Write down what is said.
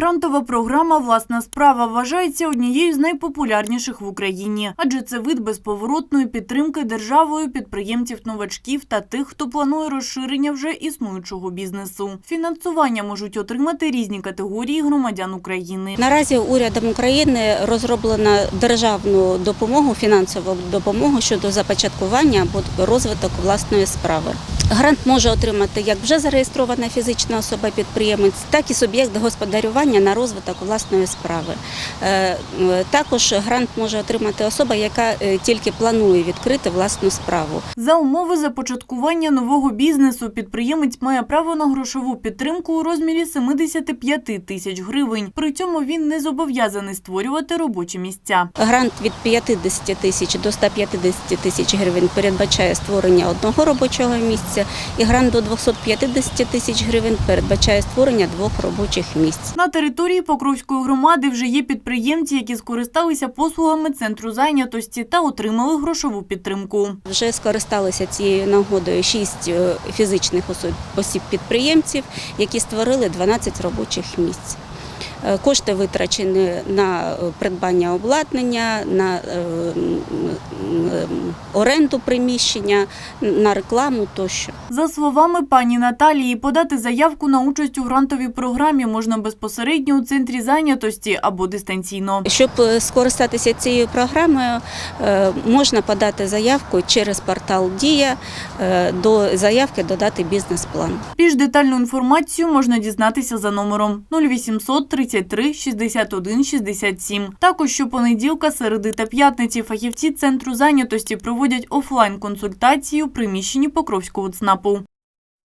Грантова програма Власна справа вважається однією з найпопулярніших в Україні, адже це вид безповоротної підтримки державою підприємців-новачків та тих, хто планує розширення вже існуючого бізнесу. Фінансування можуть отримати різні категорії громадян України. Наразі урядом України розроблено державну допомогу, фінансову допомогу щодо започаткування або розвиток власної справи. Грант може отримати як вже зареєстрована фізична особа-підприємець, так і суб'єкт господарювання на розвиток власної справи. Е, Також грант може отримати особа, яка е, тільки планує відкрити власну справу. За умови започаткування нового бізнесу підприємець має право на грошову підтримку у розмірі 75 тисяч гривень. При цьому він не зобов'язаний створювати робочі місця. Грант від 50 тисяч до 150 тисяч гривень передбачає створення одного робочого місця, і грант до 250 тисяч гривень передбачає створення двох робочих місць. На території Покровської громади вже є підприємці, які скористалися послугами центру зайнятості та отримали грошову підтримку. Вже скористалися цією нагодою шість е, фізичних особ- осіб-підприємців, які створили 12 робочих місць. Е, Кошти витрачені на е, придбання обладнання, на е, оренду приміщення, на рекламу тощо. За словами пані Наталії, подати заявку на участь у грантовій програмі можна безпосередньо у центрі зайнятості або дистанційно. Щоб скористатися цією програмою, можна подати заявку через портал Дія до заявки додати бізнес-план. Більш детальну інформацію можна дізнатися за номером 0800 33 61 67. Також щопонеділка, середи та п'ятниці фахівці центру зайнятості проводять офлайн консультації у приміщенні Покровського ЦНАПу.